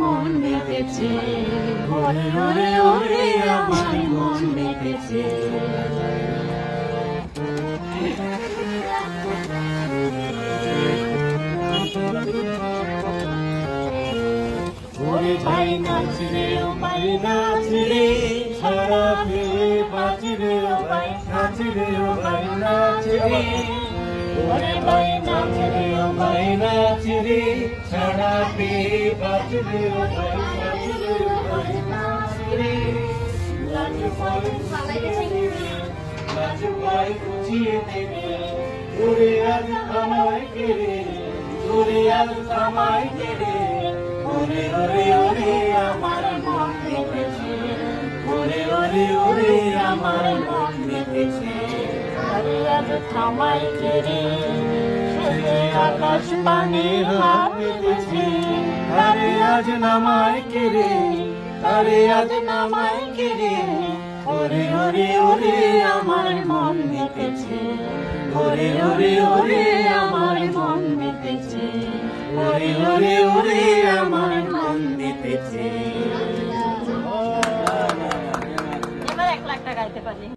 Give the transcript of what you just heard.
মন মেতেছে ওরে ওরে ওরে আমার মন মেতেছে ওরে ভাই নাচরে ও ভাই নাচরে সারা ফিরে বাঁচরে ও ভাই নাচরে ও ভাই নাচরে ওরে ভাই নাচরে ও ভাই নাচরে সারা ফিরে বাঁচরে ও ভাই নাচরে ও ভাই নাচরে লাজু ভাই লাজু ভাই বুঝিয়ে দেবে ওরে আজ আমায় কেড়ে ওরে আমার মন আমার মন হারে আর থামাই আজ নামাই কেরে হারে আজ নামাই কেরে ওরে ওরে ওরে আমার মন মেতেছে। ওরে ওরে ওরে আমার মন মেতেছে। ওরে ওরে ওরে আমার মন মেতেছে। এবার এক লাখ টাকা গাইতে পারি।